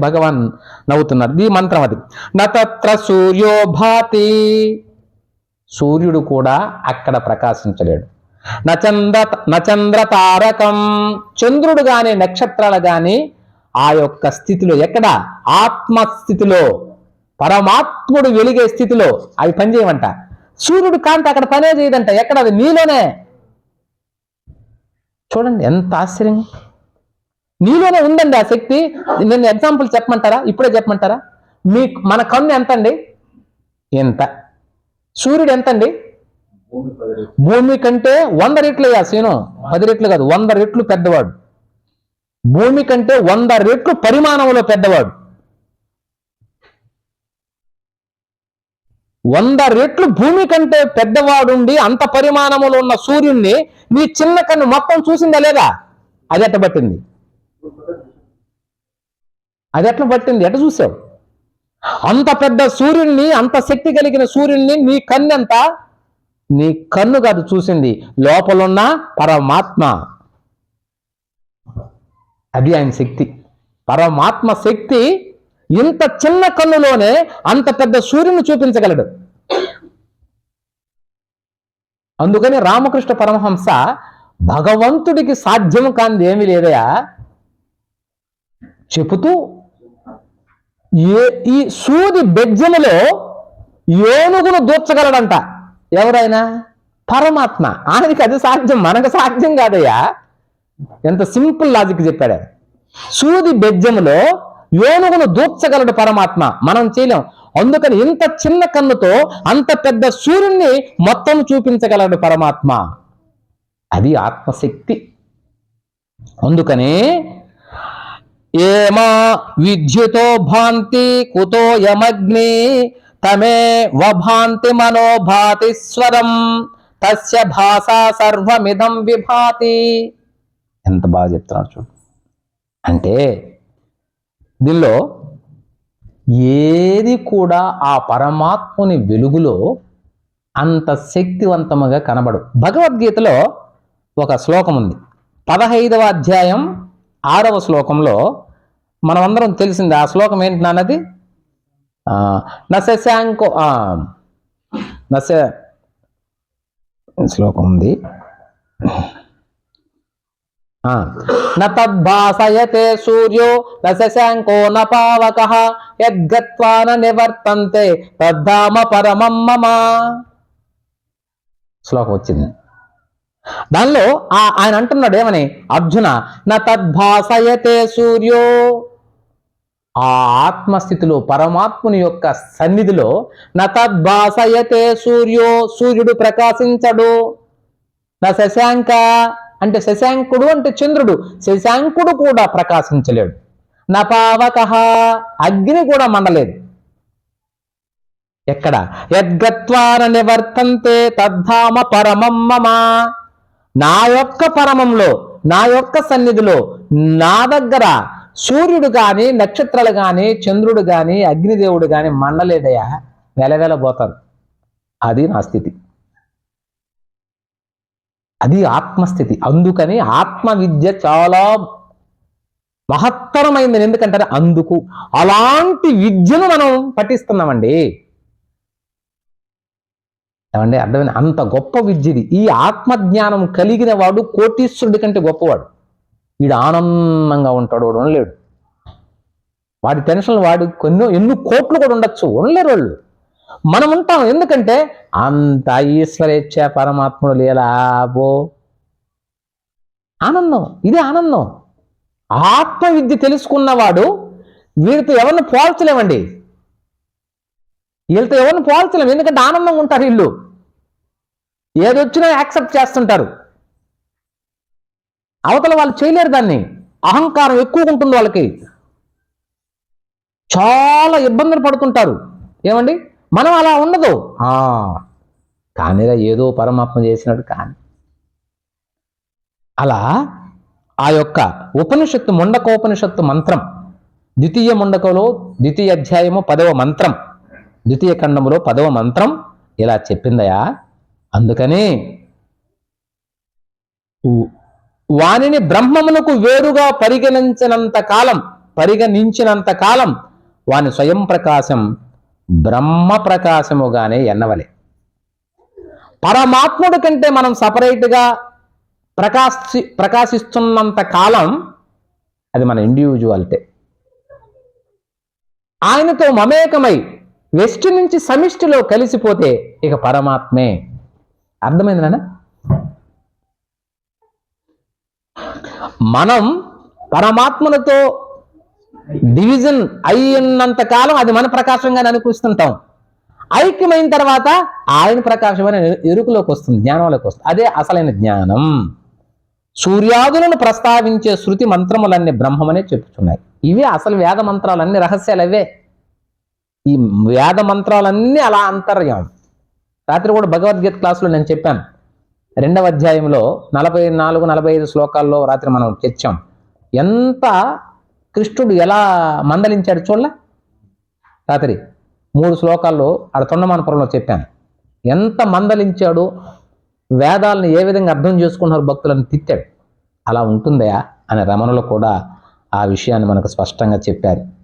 భగవాన్ నవ్వుతున్నారు. ఈ మంత్రం అది. నతత్ర సూర్యో భాతి. సూర్యుడు కూడా అక్కడ ప్రకాశించలేడు. నచంద్ర నచంద్ర తారకం. చంద్రుడు కానీ నక్షత్రాలు గాని ఆ యొక్క స్థితిలో ఎక్కడ? ఆత్మస్థితిలో. పరమాత్ముడు వెలిగే స్థితిలో అవి పనిచేయమంట సూర్యుడు కాంతి అక్కడ పనే చేయదంట. ఎక్కడ? అది నీలోనే. చూడండి ఎంత ఆశ్చర్యం. నీలోనే ఉందండి ఆ శక్తి. నేను ఎగ్జాంపుల్ చెప్పమంటారా? ఇప్పుడే చెప్పమంటారా? మీ మన కన్ను ఎంత అండి ఎంత? సూర్యుడు ఎంత అండి భూమి కంటే వంద రెట్లు అయ్యా సీను. పది రెట్లు కాదు వంద రెట్లు పెద్దవాడు. భూమి కంటే వంద రెట్లు పరిమాణంలో పెద్దవాడు. వంద రెట్లు భూమి కంటే పెద్దవాడుండి అంత పరిమాణంలో ఉన్న సూర్యుడిని నీ చిన్న కన్ను మొత్తం చూసిందా లేదా? అది ఎట్టబట్టింది. అది ఎట్లా పట్టింది? ఎట్లా చూసావు? అంత పెద్ద సూర్యుడిని అంత శక్తి కలిగిన సూర్యుడిని నీ కన్ను ఎంత నీ కన్ను కాదు చూసింది. లోపలున్న పరమాత్మ. అది ఆయన శక్తి. పరమాత్మ శక్తి ఇంత చిన్న కన్నులోనే అంత పెద్ద సూర్యుని చూపించగలడు. అందుకని రామకృష్ణ పరమహంస భగవంతుడికి సాధ్యం కాంది ఏమీ లేదయా? చెబుతూ ఏ ఈ సూది బెజ్జములో ఏనుగును దూర్చగలడంట. ఎవరైనా? పరమాత్మ. ఆయనకి అది సాధ్యం మనకు సాధ్యం కాదయ్యా. ఎంత సింపుల్ లాజిక్ చెప్పాడు సూది బెజ్జములో ఏనుగును దూర్చగలడు పరమాత్మ. మనం చేయలేం. అందుకని ఇంత చిన్న కన్నుతో అంత పెద్ద సూర్యుణ్ణి మొత్తం చూపించగలడు పరమాత్మ. అది ఆత్మశక్తి. అందుకని ఏమా విద్యుతో భాంతి కుతో యమగ్ని తమే వభాంతి మనోభాతి స్వరం తస్య భాషా సర్వమిదం విభాతి. ఎంత బాగా చెప్తున్నారు చూడు. అంటే దీనిలో ఏది కూడా ఆ పరమాత్ముని వెలుగులో అంత శక్తివంతముగా కనబడు భగవద్గీతలో ఒక శ్లోకం ఉంది పదహైదవ అధ్యాయం ఆరవ శ్లోకంలో మనమందరం తెలిసింది ఆ శ్లోకం ఏంటి నాన్నది? నశశాంకో నశ శ్లోకం ఉంది. నద్భాసయతే న తద్భాసయతే సూర్యో నశశాంకో శశాంకో న పావక యద్గత్వా నివర్తంతే తద్ధామ పరమం మమ. శ్లోకం వచ్చింది. దానిలో ఆ ఆయన అంటున్నాడు ఏమని? అర్జున న తద్భాసయతే సూర్యో. ఆ ఆత్మస్థితిలో పరమాత్ముని యొక్క సన్నిధిలో న తద్భాసయతే సూర్యో సూర్యుడు ప్రకాశించడు. నా శశాంక అంటే శశాంకుడు అంటే చంద్రుడు శశాంకుడు కూడా ప్రకాశించలేడు. నా పావక అగ్ని కూడా మండలేదు. ఎక్కడ? యద్గత్వాన నివర్తంతే తద్ధామ పరమం మమ. నా యొక్క పరమంలో నా యొక్క సన్నిధిలో నా దగ్గర సూర్యుడు గాని నక్షత్రాలు గాని చంద్రుడు గాని అగ్నిదేవుడు గాని మండలేదయా వెలవెలబోతారు అది నా స్థితి. అది ఆత్మస్థితి. అందుకని ఆత్మ విద్య చాలా మహత్తరమైంది ఎందుకంటారు? అందుకు అలాంటి విద్యను మనం పఠిస్తున్నామండి. ఏమండి? అర్థమైన అంత గొప్ప విద్యది. ఈ ఆత్మజ్ఞానం కలిగిన వాడు కోటీశ్వరుడి కంటే గొప్పవాడు. వీడు ఆనందంగా ఉంటాడు వాడు ఉండలేడు. వాడి టెన్షన్లు వాడు కొన్ని ఎన్ని కోట్లు కూడా ఉండొచ్చు ఉండలేరు వాళ్ళు. మనం ఉంటాం. ఎందుకంటే అంత ఈశ్వరేచ్ఛ పరమాత్ముడు లేలాబో ఆనందం. ఇదే ఆనందం. ఆత్మ విద్య తెలుసుకున్నవాడు వీరితో ఎవరిని పోల్చలేమండి? వీళ్ళతో ఎవరిని పోల్చలేము ఎందుకంటే ఆనందంగా ఉంటారు వీళ్ళు. ఏదొచ్చినా యాక్సెప్ట్ చేస్తుంటారు. అవతల వాళ్ళు చేయలేరు దాన్ని. అహంకారం ఎక్కువ ఉంటుంది వాళ్ళకి. చాలా ఇబ్బందులు పడుతుంటారు. ఏమండి? మనం అలా ఉండదు. ఆ, కానీరా ఏదో పరమాత్మ చేసినట్టు కానీ. అలా ఆ యొక్క ఉపనిషత్తు ముండకోపనిషత్తు మంత్రం ద్వితీయ ముండకలో ద్వితీయ అధ్యాయము పదవ మంత్రం. ద్వితీయ ఖండములో పదవ మంత్రం ఇలా చెప్పిందయా? అందుకని వానిని బ్రహ్మమునకు వేరుగా పరిగణించినంత కాలం పరిగణించినంత కాలం వాని స్వయం ప్రకాశం బ్రహ్మ ప్రకాశముగానే ఎన్నవలే. పరమాత్ముడి కంటే మనం సపరేట్గా ప్రకాశి ప్రకాశిస్తున్నంత కాలం అది మన ఇండివిజువాలిటీ ఆయనతో మమేకమై వెస్ట్ నుంచి సమిష్టిలో కలిసిపోతే ఇక పరమాత్మే. అర్థమైంది నాన్న? మనం పరమాత్మలతో డివిజన్ అయినంత కాలం అది మన ప్రకాశంగానే అనుకూస్తుంటాం. ఐక్యమైన తర్వాత ఆయన ప్రకాశం అనే ఎరుకులోకి వస్తుంది జ్ఞానంలోకి వస్తుంది. అదే అసలైన జ్ఞానం. సూర్యాదులను ప్రస్తావించే శృతి మంత్రములన్నీ బ్రహ్మమనే చెప్పుచున్నాయి. ఇవే అసలు వేద మంత్రాలన్నీ రహస్యాలు అవే. ఈ వేద మంత్రాలన్నీ అలా అంతర్యం. రాత్రి కూడా భగవద్గీత క్లాసులో నేను చెప్పాను. రెండవ అధ్యాయంలో నలభై నాలుగు నలభై ఐదు శ్లోకాల్లో రాత్రి మనం తెచ్చాం ఎంత కృష్ణుడు ఎలా మందలించాడు చూడలే? రాత్రి మూడు శ్లోకాల్లో ఆడ తొండమానపురంలో చెప్పాను. ఎంత మందలించాడు వేదాలను ఏ విధంగా అర్థం చేసుకున్నారు భక్తులను తిట్టాడు. అలా ఉంటుందయా? అనే రమణలో కూడా ఆ విషయాన్ని మనకు స్పష్టంగా చెప్పారు.